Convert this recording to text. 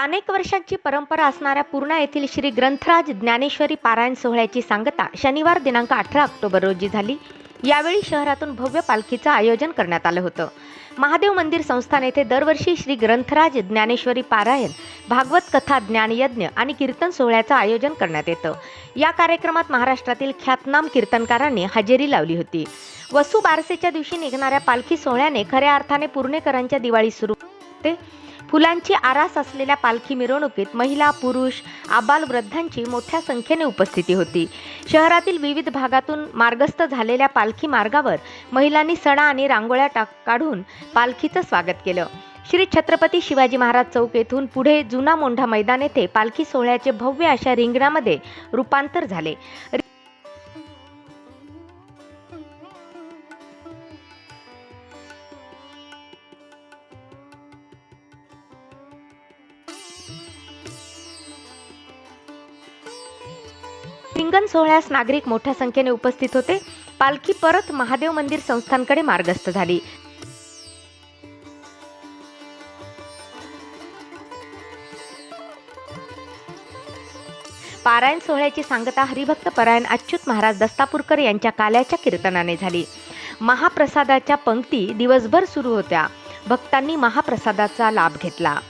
अनेक वर्षांची परंपरा असणाऱ्या पूर्णा येथील श्री ग्रंथराज ज्ञानेश्वरी पारायण सोहळ्याची सांगता शनिवार दिनांक अठरा ऑक्टोबर रोजी झाली. यावेळी शहरातून भव्य पालखीचं आयोजन करण्यात आलं होतं. महादेव मंदिर संस्थान येथे दरवर्षी श्री ग्रंथराज ज्ञानेश्वरी पारायण भागवत कथा ज्ञानयज्ञ आणि कीर्तन सोहळ्याचं आयोजन करण्यात येतं. या कार्यक्रमात महाराष्ट्रातील ख्यातनाम कीर्तनकारांनी हजेरी लावली होती. वसू बारसेच्या दिवशी निघणाऱ्या पालखी सोहळ्याने खऱ्या अर्थाने पुणेकरांच्या दिवाळी सुरू होते. फुलांची आरास असलेल्या पालखी मिरवणुकीत महिला पुरुष आबाल वृद्धांची मोठ्या संख्येने उपस्थिती होती. शहरातील विविध भागातून मार्गस्थ झालेल्या पालखी मार्गावर महिलांनी सणा आणि रांगोळ्या टाक काढून पालखीचं स्वागत केलं. श्री छत्रपती शिवाजी महाराज चौक येथून पुढे जुना मोंढा मैदान येथे पालखी सोहळ्याचे भव्य अशा रिंगणामध्ये रूपांतर झाले. रिंगण सोहळ्यास नागरिक मोठ्या संख्येने उपस्थित होते. पालखी परत महादेव मंदिर संस्थांकडे मार्गस्थ झाली. पारायण सोहळ्याची सांगता हरिभक्त परायण अच्युत महाराज दस्तापूरकर यांच्या काल्याच्या कीर्तनाने झाली. महाप्रसादाच्या पंक्ती दिवसभर सुरू होत्या. भक्तांनी महाप्रसादाचा लाभ घेतला.